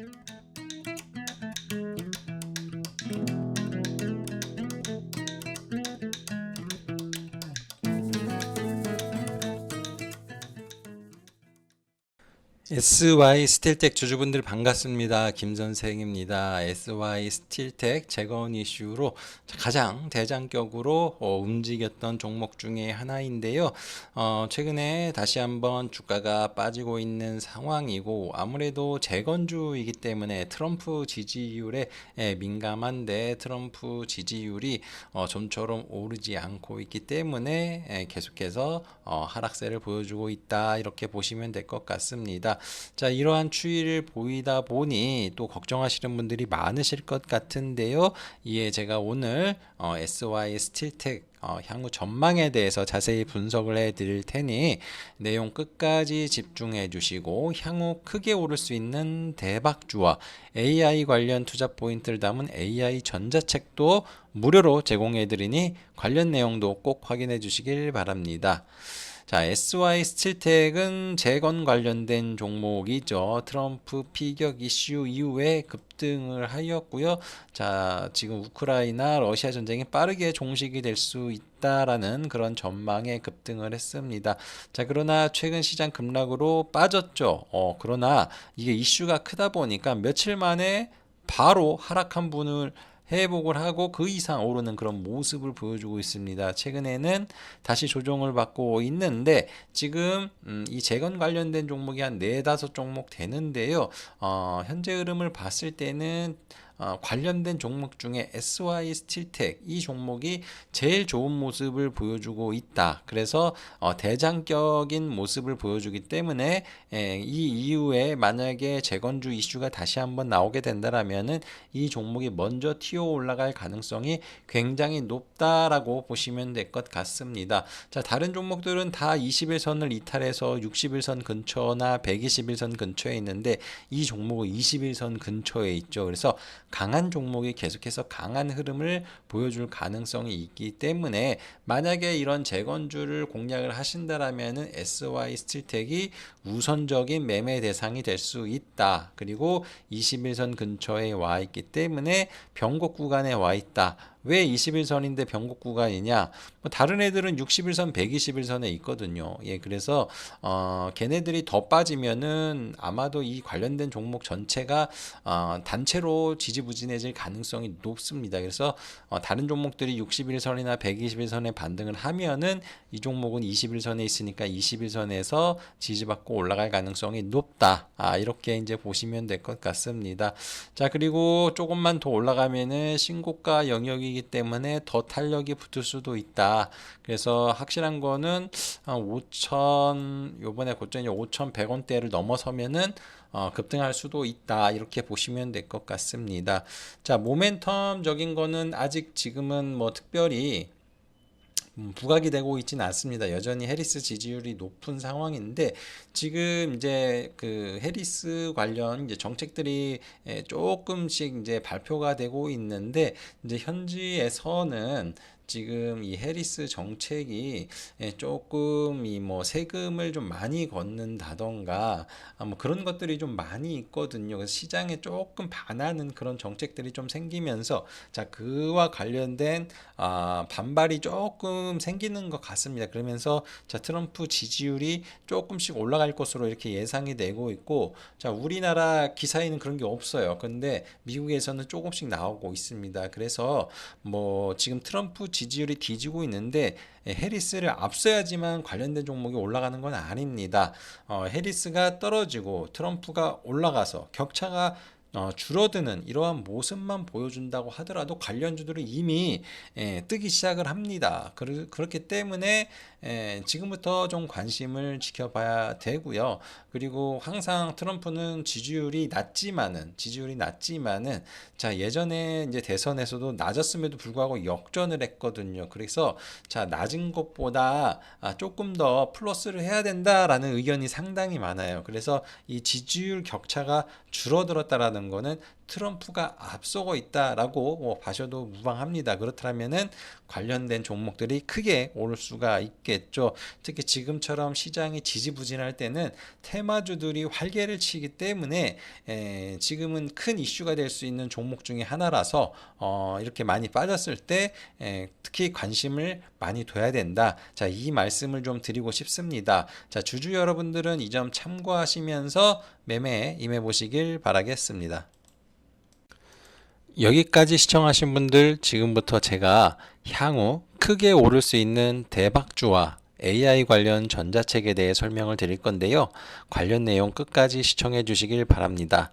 Thank you. SY 스틸텍 주주분들 반갑습니다. 김 선생입니다. SY 스틸텍 재건 이슈로 가장 대장격으로 어, 움직였던 종목 중에 하나인데요. 어, 최근에 다시 한번 주가가 빠지고 있는 상황이고 아무래도 재건주이기 때문에 트럼프 지지율에 예, 민감한데 트럼프 지지율이 어, 좀처럼 오르지 않고 있기 때문에 예, 계속해서 어, 하락세를 보여주고 있다 이렇게 보시면 될 것 같습니다. 자, 이러한 추이를 보이다 보니 또 걱정하시는 분들이 많으실 것 같은데요. 이에 제가 오늘 어, SY 스틸텍 어, 향후 전망에 대해서 자세히 분석을 해 드릴 테니 내용 끝까지 집중해 주시고 향후 크게 오를 수 있는 대박주와 AI 관련 투자 포인트를 담은 AI 전자책도 무료로 제공해 드리니 관련 내용도 꼭 확인해 주시길 바랍니다. 자, SY 스틸텍은 재건 관련된 종목이죠. 트럼프 피격 이슈 이후에 급등을 하였고요. 자, 지금 우크라이나 러시아 전쟁이 빠르게 종식이 될 수 있다라는 그런 전망에 급등을 했습니다. 자, 그러나 최근 시장 급락으로 빠졌죠. 어, 그러나 이게 이슈가 크다 보니까 며칠 만에 바로 하락한 분을 회복을 하고 그 이상 오르는 그런 모습을 보여주고 있습니다. 최근에는 다시 조정을 받고 있는데 지금 음, 이 재건 관련된 종목이 한 네다섯 종목 되는데요. 어, 현재 흐름을 봤을 때는 어, 관련된 종목 중에 SY 스틸텍 이 종목이 제일 좋은 모습을 보여주고 있다. 그래서 어, 대장격인 모습을 보여주기 때문에 에, 이 이후에 만약에 재건주 이슈가 다시 한번 나오게 된다라면은 이 종목이 먼저 튀어 올라갈 가능성이 굉장히 높다라고 보시면 될 것 같습니다. 자, 다른 종목들은 다 21선을 이탈해서 60일선 근처나 120일선 근처에 있는데 이 종목은 21선 근처에 있죠. 그래서 강한 종목이 계속해서 강한 흐름을 보여줄 가능성이 있기 때문에 만약에 이런 재건주를 공략을 하신다라면은 SY 스틸텍이 우선적인 매매 대상이 될 수 있다. 그리고 21선 근처에 와 있기 때문에 변곡 구간에 와 있다. 왜 21선인데 변곡 구간이냐? 뭐 다른 애들은 61선, 121선에 있거든요. 예, 그래서 어, 걔네들이 더 빠지면은 아마도 이 관련된 종목 전체가 어, 단체로 지지부진해질 가능성이 높습니다. 그래서 어, 다른 종목들이 61선이나 121선에 반등을 하면은 이 종목은 21선에 있으니까 21선에서 지지받고 올라갈 가능성이 높다. 아, 이렇게 이제 보시면 될 것 같습니다. 자, 그리고 조금만 더 올라가면은 신고가 영역이 기 때문에 더 탄력이 붙을 수도 있다. 그래서 확실한 거는 5천 요번에 고점이 5,100원대를 넘어서면은 어, 급등할 수도 있다 이렇게 보시면 될 것 같습니다. 자 모멘텀적인 거는 아직 지금은 뭐 특별히 음, 부각이 되고 있지는 않습니다. 여전히 해리스 지지율이 높은 상황인데 지금 이제 그 해리스 관련 이제 정책들이 에, 조금씩 이제 발표가 되고 있는데 이제 현지에서는 지금 이 해리스 정책이 예, 조금 이 뭐 세금을 좀 많이 걷는다던가 아, 뭐 그런 것들이 좀 많이 있거든요. 시장에 조금 반하는 그런 정책들이 좀 생기면서 자 그와 관련된 아, 반발이 조금 생기는 것 같습니다. 그러면서 자 트럼프 지지율이 조금씩 올라갈 것으로 이렇게 예상이 되고 있고 자 우리나라 기사에는 그런 게 없어요. 근데 미국에서는 조금씩 나오고 있습니다. 그래서 뭐 지금 트럼프 지 지율이 뒤지고 있는데 예, 해리스를 앞서야지만 관련된 종목이 올라가는 건 아닙니다. 어, 해리스가 떨어지고 트럼프가 올라가서 격차가 어, 줄어드는 이러한 모습만 보여준다고 하더라도 관련주들은 이미 예, 뜨기 시작을 합니다. 그르, 그렇기 때문에 예, 지금부터 좀 관심을 지켜봐야 되고요. 그리고 항상 트럼프는 지지율이 낮지만은 지지율이 낮지만은 자 예전에 이제 대선에서도 낮았음에도 불구하고 역전을 했거든요. 그래서 자 낮은 것보다 아, 조금 더 플러스를 해야 된다라는 의견이 상당히 많아요. 그래서 이 지지율 격차가 줄어들었다라는 거는 트럼프가 앞서고 있다라고 뭐 봐셔도 무방합니다. 그렇다면은 관련된 종목들이 크게 오를 수가 있겠죠. 특히 지금처럼 시장이 지지부진할 때는 테마주들이 활개를 치기 때문에 에, 지금은 큰 이슈가 될 수 있는 종목 중에 하나라서 어, 이렇게 많이 빠졌을 때 에, 특히 관심을 많이 둬야 된다. 자, 이 말씀을 좀 드리고 싶습니다. 자, 주주 여러분들은 이 점 참고하시면서 매매에 임해 보시길 바라겠습니다. 여기까지 시청하신 분들 지금부터 제가 향후 크게 오를 수 있는 대박주와 AI 관련 전자책에 대해 설명을 드릴 건데요. 관련 내용 끝까지 시청해 주시길 바랍니다.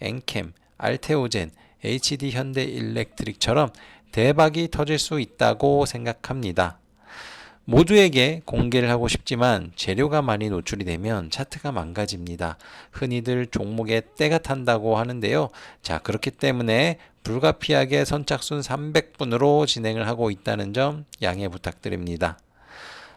엔캠, 알테오젠, HD 현대 일렉트릭처럼 대박이 터질 수 있다고 생각합니다. 모두에게 공개를 하고 싶지만 재료가 많이 노출이 되면 차트가 망가집니다. 흔히들 종목에 때가 탄다고 하는데요. 자, 그렇기 때문에 불가피하게 선착순 300분으로 진행을 하고 있다는 점 양해 부탁드립니다.